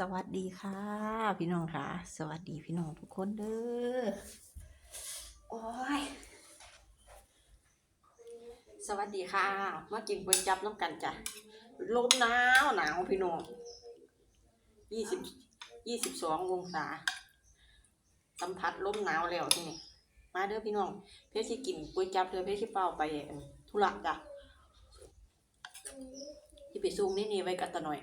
สวัสดีค่ะ พี่น้องค่ะ สวัสดีพี่น้องทุกคนเด้อโอ้ยสวัสดีค่ะมากินก๋วยจับน้ำกันจ้ะลมหนาวหนาวพี่น้องยี่สิบยี่สิบสององศาสัมผัสลมหนาวแล้วที่นี่มาเด้อพี่น้อง เพชรสิกินก๋วยจับเด้อเพชรสิเป้าไปเอิ่มธุระจ้ะที่ไปซูมนี่นี่ไว้กันตะหน่อย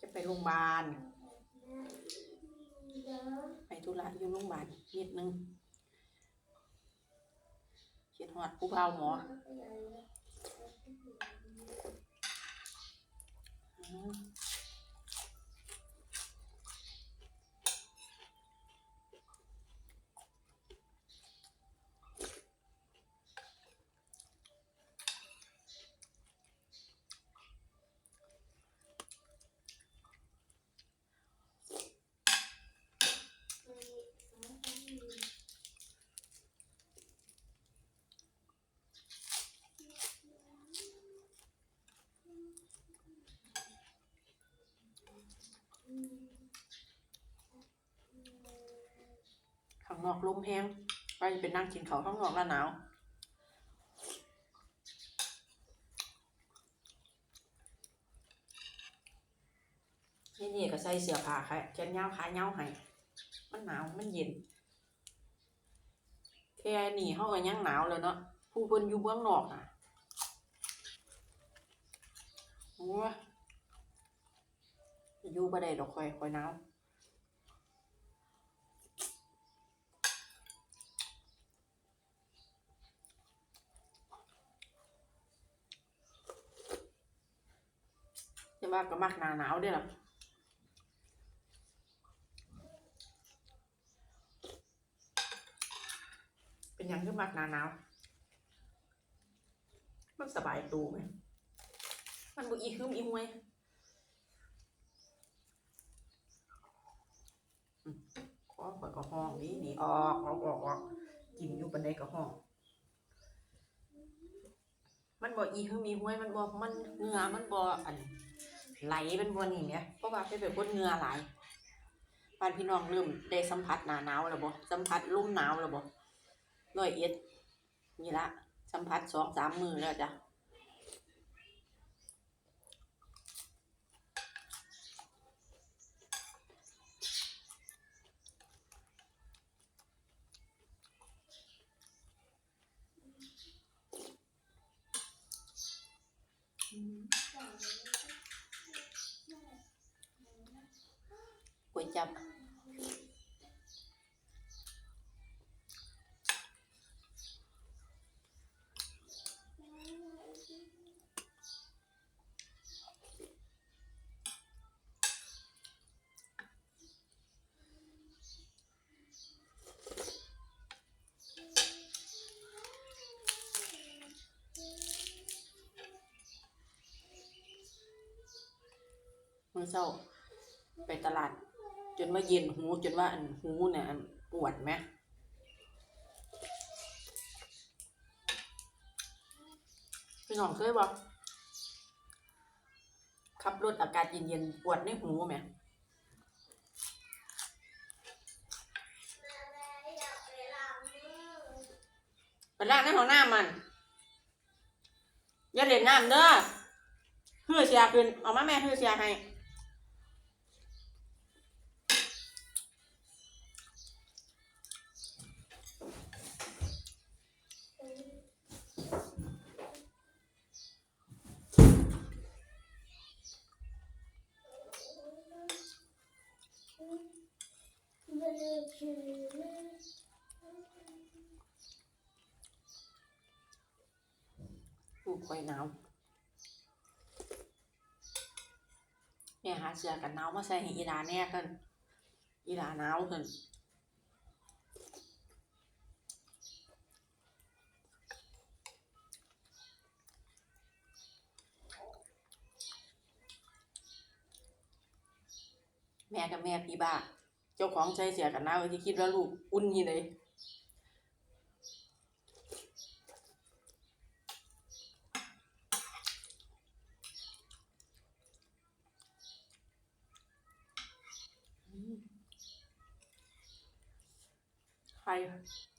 จะไปโรงพยาบาล ไปธุระอยู่โรงพยาบาลนิดนึงเขียนหอดผู้เฒ่าหมออื ข้างนอกลมแห้งไปเป็นนั่งกินเขาข้างนอกแล้วหนาวนี่นี่ก็ใส่เสื้อผ้าค่ะแขนยาวขาเงาวให้มันหนาวมันเย็นแค่นี่เขาก็ยังหนาวเลยเนาะผู้เพิ่นอยู่เบื้องนอกอะโอ้ยอยู่บ่ได้ดอกคอยคอยหนาว ว่าก็มักหนาหนาวเด้อล่ะเป็นยังคือมักหนาหนาว มันสบายตูไหมมันบ่อีคืมอีหวยขอข่อยก็ห้องดีดีออกออกออกออกกินอยู่ปานใดก็ห้อง มันบ่อีคืมอีหวยมันบ่มันเหงื่อมันบ่อัน ไหลเป็นบนอย่างเงี้ยเพราะว่าเป็นแบบบนเงือไหลายปานพี่น้องเริ่มได้สัมผัสหนาหนาวแล้วบ่สัมผัสลมหนาวแล้วบ่ร้อยเอ็ดนี่ละสัมผัสสองสามมือแล้วจ้ะ จับมื้อเช้าไปตลาด จนว่าเย็นหูจนว่าอันหูเนี่ยอันปวดไหมพี่น้องเคยบอกขับรถอากาศเย็นๆปวดในหูไหมไปล้างในห้องน้ำมันอย่าเล่นน้ำเด้อเฮือเสียขึ้นเอามาแม่เฮือเสียให้ ลูกคอยหนาวแม่หาเสือกันหนาวมาใส่ให้อีหลาแน่ขึ้นอีหลาหนาวขึ้นแม่กับแม่พี่บ้า เจ้าของใส่เสียกันหนาวที่คิดว่าลูกอุ่นยี่เลย ใ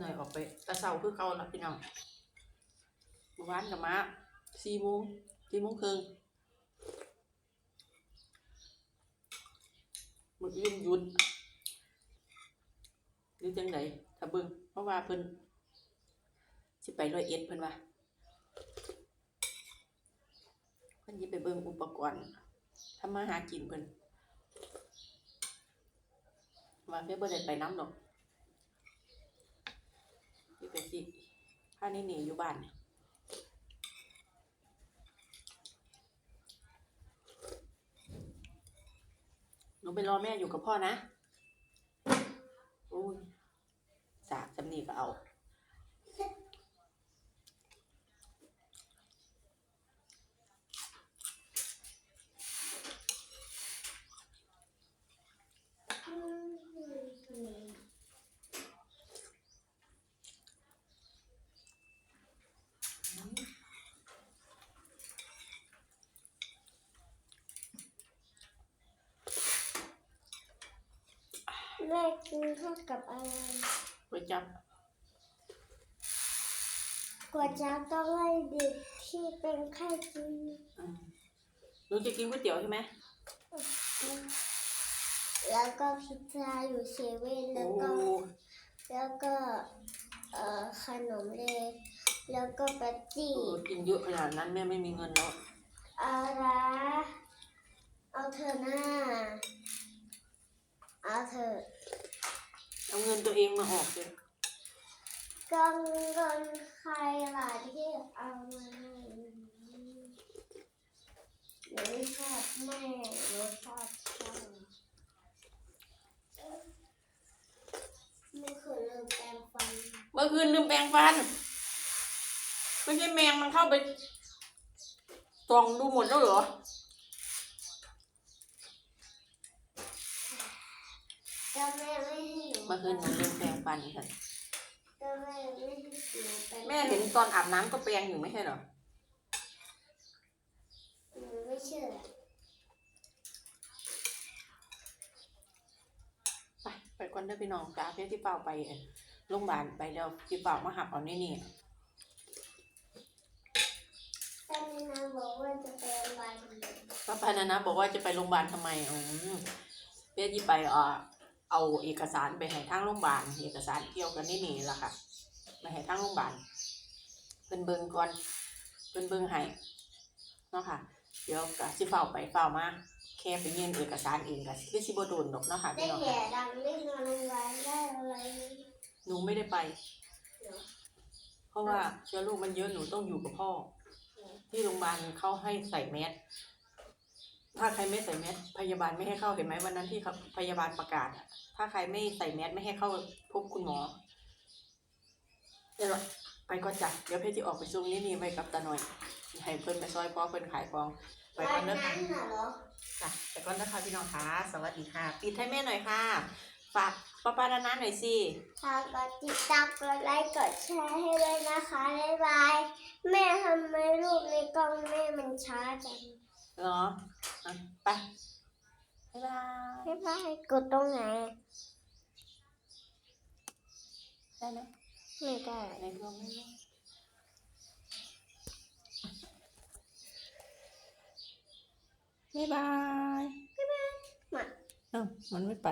หน่อยออกไปตะเสาคือเก่าละพี่น้องเมื่อวานกับมาสี่โมงสี่โมงครึ่งมือยืนหยุดหรือจังไดถ้าเบิ่งเพราะว่าเพิ่นสิไปร้อยเอ็ดเพิ่นว่าเพิ่นสิไปเบิ่งอุปกรณ์ทำมาหากินเพิ่นว่าเพิ่นบ่ได้ไปน้ำดอก ที่เป็นสิผ้านี่หนีอยู่บ้านเนี่ยหนูไปรอแม่อยู่กับพ่อนะอุ้ยสากจำนี่ก็เอา แม่กินข้าวกับอะไรไปจับกว่าจะต้องให้เด็กที่เป็นไข้กินอืมหนูจะกินก๋วยเตี๋ยวใช่ไหมแล้วก็พิซซ่าอยู่เซเว่นโอ้แล้วก็ แล้วก็เอ่อขนมเล็กแล้วก็แป๊บซี่เออกินเยอะขนาดนั้นแม่ไม่มีเงินแล้วอะไรเอาเธอะหน้า เอาเธอะเอาเงินตัวเองมาออกเลยกังเงินใครล่ะที่เอามาให้หนูชอบแม่หนูชอบพ่อไม่เคยลืมแปรงฟันเมื่อคืนลืมแปรงฟันไม่ใช่แมงมันเข้าไปส่องดูหมดแล้วเหรอ ก็แม่ไม่ให้หนู เมื่อคืนหนูลืมแปรงฟันค่ะก็แม่ไม่ให้หนูแปรงแม่เห็นตอนอาบน้ำก็แปรงอยู่ไม่ใช่เหรอหนูไม่เชื่อไปไปก่อนเด้อพี่น้องจ้าเพื่อที่เป่าไปเอ่อโรงพยาบาลไปแล้วที่เป่ามาหับเอานี่นี่แต่แม่นาบอกว่าจะไปวันป้าพานานะบอกว่าจะไปโรงพยาบาลทำไมอืมเพื่อที่ไปเอ่อ เอาเอกสารไปให้ทางโรงพยาบาลเอกสารเกี่ยวกันนี่นี่ละค่ะไปให้ทางโรงพยาบาลเป็นเบิงก่อนเป็นเบิงให้เนาะค่ะ เดี๋ยวก็สิเฝ้าไปเฝ้ามาแค่ไปยื่นเอกสารเองก็คือสิบ่โดนดอกเนาะค่ะได้พี่น้องแย่ดังเล่นนอนโรงพยาบาลได้อะไรหนูไม่ได้ไปเพราะว่าเชื้อโรคมันเยอะหนูต้องอยู่กับพ่อ ที่โรงพยาบาลเขาให้ใส่แมส ถ้าใครไม่ใส่แมสพยาบาลไม่ให้เข้าเห็นไหมวันนั้นที่เขาพยาบาลประกาศอะถ้าใครไม่ใส่แมสไม่ให้เข้าพบคุณหมอเดี๋ยวไปก่อนจ้ะเดี๋ยวเพชรจะออกไปช่วงนี้นี่ไปกับตาหน่อยให้เพิ่นไปซอยพ่อเพิ่นขายของไปก่อนเด้อค่ะนั้นน่ะเหรอจ้ะไปก่อนนะคะพี่น้องคะสวัสดีค่ะ ปิดให้แม่หน่อยค่ะฝากป้าป้านานาหน่อยสิฝากกดติดตามกดไลค์กดแชร์ให้ด้วยนะคะบ๊ายบายแม่ทำไมรูปในกล้องแม่มันช้าจังเหรอ อะไปบ๊ายบายบ๊ายบายกดตรงไหนได้ไหมไม่ได้ในกล้องไม่ได้บ๊ายบายมาเอ้ามันไม่ไป